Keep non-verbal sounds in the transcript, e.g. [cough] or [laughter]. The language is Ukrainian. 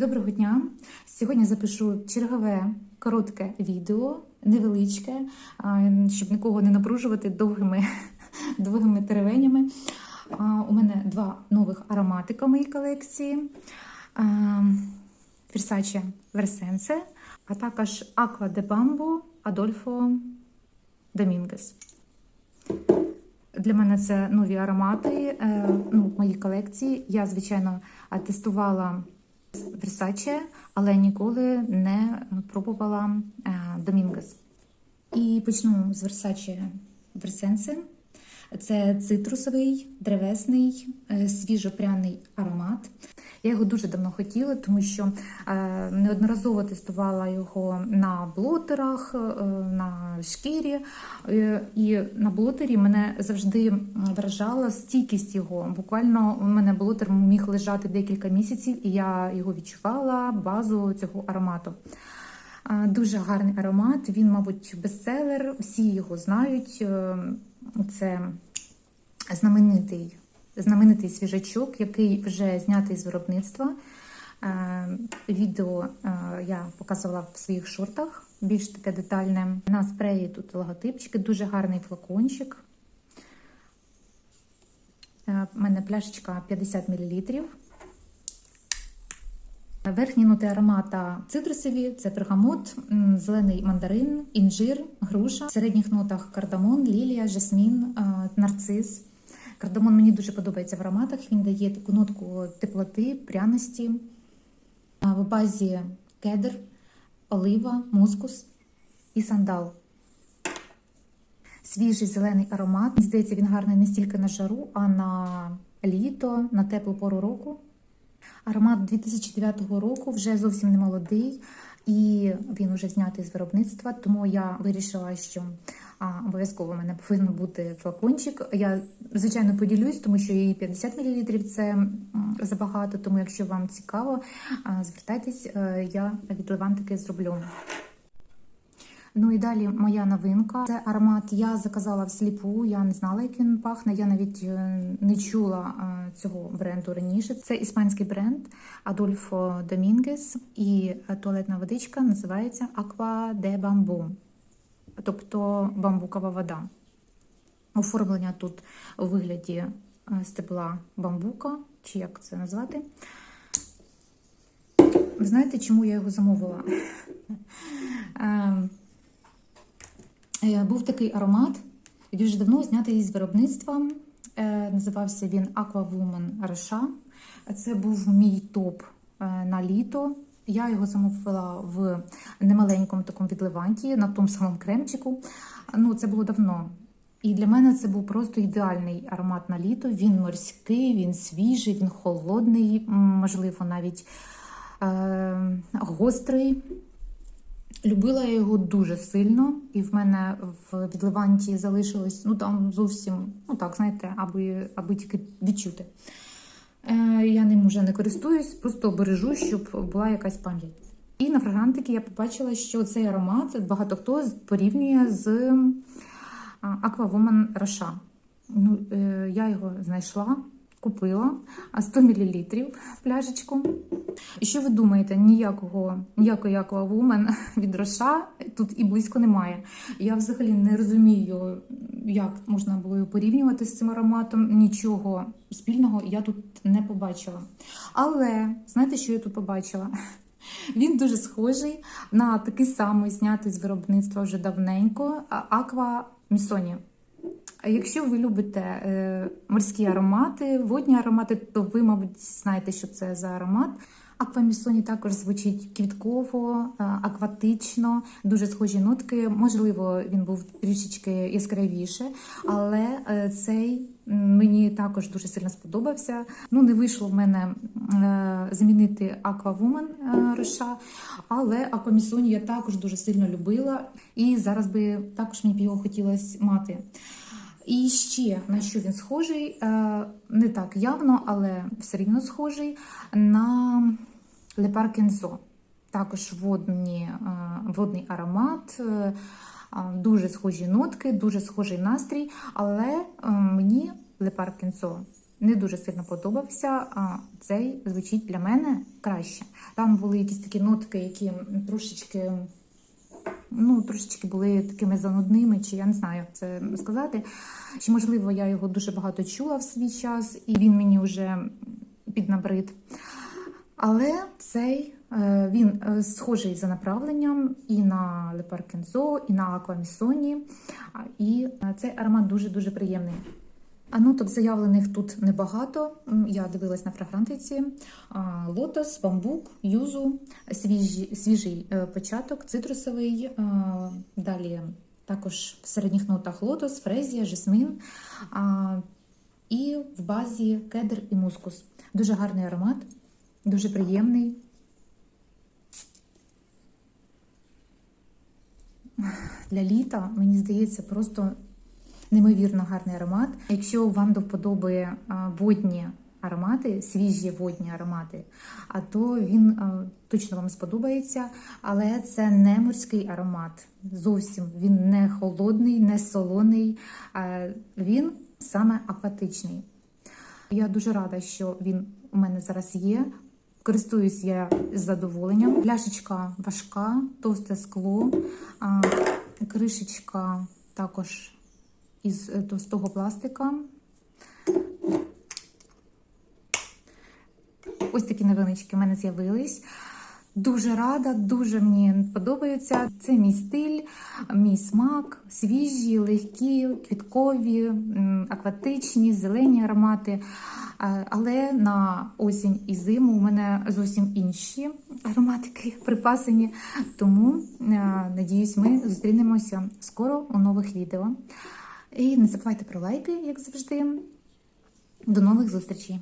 Доброго дня! Сьогодні запишу чергове коротке відео, невеличке, щоб нікого не напружувати довгими, [laughs] довгими теревенями. У мене два нових ароматика в моїй колекції: Versace Versense, а також Aqua de Bambo Adolfo Dominguez. Для мене це нові аромати е, ну, в моїй колекції. Я, звичайно, тестувала Versace, але ніколи не пробувала е, Домінгес. І почну з Versace Versense. Це цитрусовий, древесний, е, свіжопряний аромат. Я його дуже давно хотіла, тому що е, неодноразово тестувала його на блотерах, е, на шкірі. Е, і на блотері мене завжди вражала стійкість його. Буквально у мене блотер міг лежати декілька місяців, і я його відчувала, базу цього аромату. Дуже гарний аромат. Він, мабуть, бестселер. Всі його знають. Це знаменитий, знаменитий свіжачок, який вже знятий з виробництва. Е, Відео е, я показувала в своїх шортах, більш таке детальне. На спреї тут логотипчики, дуже гарний флакончик. Е, У мене пляшечка 50 мл. Верхні ноти аромата цитрусові це пергамот, зелений мандарин, інжир, груша. В середніх нотах кардамон, лілія, жасмін, е, нарцис. Кардамон мені дуже подобається в ароматах. Він дає таку нотку теплоти, пряності. В базі кедр, олива, мускус і сандал. Свіжий зелений аромат. Мені здається, він гарний не стільки на жару, а на літо, на теплу пору року. Аромат 2009 року вже зовсім не молодий, і він вже знятий з виробництва. Тому я вирішила, що обов'язково в мене повинен бути флакончик. Я звичайно поділюсь, тому що її 50 мл це забагато. Тому, якщо вам цікаво, звертайтесь, е, я від Левантики зроблю. Ну і далі моя новинка. Це аромат. Я заказала всліпу. Я не знала, як він пахне. Я навіть е, не чула е, цього бренду раніше. Це іспанський бренд Adolfo Dominguez і туалетна водичка називається Aqua de Bamboo, тобто бамбукова вода. Оформлення тут у вигляді е, стебла бамбука, чи як це назвати. Ви знаєте, чому я його замовила? [laughs] Ем, Е, Був такий аромат, дуже давно знятий з виробництва. Е, Називався він Aqua Woman Раша. Це був мій топ на літо. Я його замовила в немаленькому такому відливанті, на тому самому кремчику. Ну, це було давно. І для мене це був просто ідеальний аромат на літо. Він морський, він свіжий, він холодний, можливо, навіть е- гострий. Любила я його дуже сильно, і в мене в відливанті залишилось ну там зовсім, ну так, знаєте, аби, аби тільки відчути. Е, я ним вже не користуюсь, просто бережу, щоб була якась пам'ять. І на фрагрантики я побачила, що цей аромат багато хто порівнює з Aqua Woman Rasha. Ну, е, я його знайшла, купила 100 мл пляшечку. І що ви думаєте, ніякого, ніякої Woman від Роша тут і близько немає. Я взагалі не розумію, як можна було його порівнювати з цим ароматом. Нічого спільного я тут не побачила. Але знаєте, що я тут побачила? Він дуже схожий на такий самий знятий з виробництва вже давненько Aqua Missoni. А Якщо ви любите е, морські аромати, водні аромати, то ви, мабуть, знаєте, що це за аромат. Аквамісоні також звучить квітково, е, акватично, дуже схожі нотки. Можливо, він був трішечки яскравіше, але е, цей мені також дуже сильно сподобався. Ну, не вийшло в мене е, змінити е, Роша, але Аквамісоні я також дуже сильно любила, і зараз би також мені б його хотілося мати. І ще на що він схожий, не так явно, але все рівно схожий на Лепар Кензо. Також водні, е, водний аромат, е, дуже схожі нотки, дуже схожий настрій, але е, мені Лепар Кензо не дуже сильно подобався, а цей звучить для мене краще. Там були якісь такі нотки, які трошечки. Ну, трошечки були такими занудними, чи я не знаю, як це сказати. Чи можливо я його дуже багато чула в свій час, і він мені вже піднабрид. Але цей е, він е, схожий за направленням і на Parkenzo, і на Аквамісоні. І е, цей аромат дуже-дуже приємний. А ноток заявлених тут небагато. Я дивилась на фрагрантиці. Лотос, бамбук, юзу, свіжі, свіжий початок, цитрусовий. Далі також в середніх нотах лотос, фрезія, жасмин. І в базі кедр і мускус. Дуже гарний аромат, дуже приємний. Для літа, мені здається, просто неймовірно гарний аромат. Якщо вам до вподоби водні аромати, свіжі водні аромати, а то він точно вам сподобається. Але це не морський аромат. Зовсім він не холодний, не солоний. Він саме апатичний. Я дуже рада, що він у мене зараз є. Користуюсь я з задоволенням. Пляшечка важка, товсте скло, кришечка також із е, товстого пластика. Ось такі невеличкі в мене з'явились. Дуже рада, дуже мені подобаються. Це мій стиль, мій смак, свіжі, легкі, квіткові, акватичні, зелені аромати. Але на осінь і зиму у мене зовсім інші ароматики припасені. Тому е, надіюсь, ми зустрінемося скоро у нових відео. І не забувайте про лайки, як завжди. До нових зустрічей!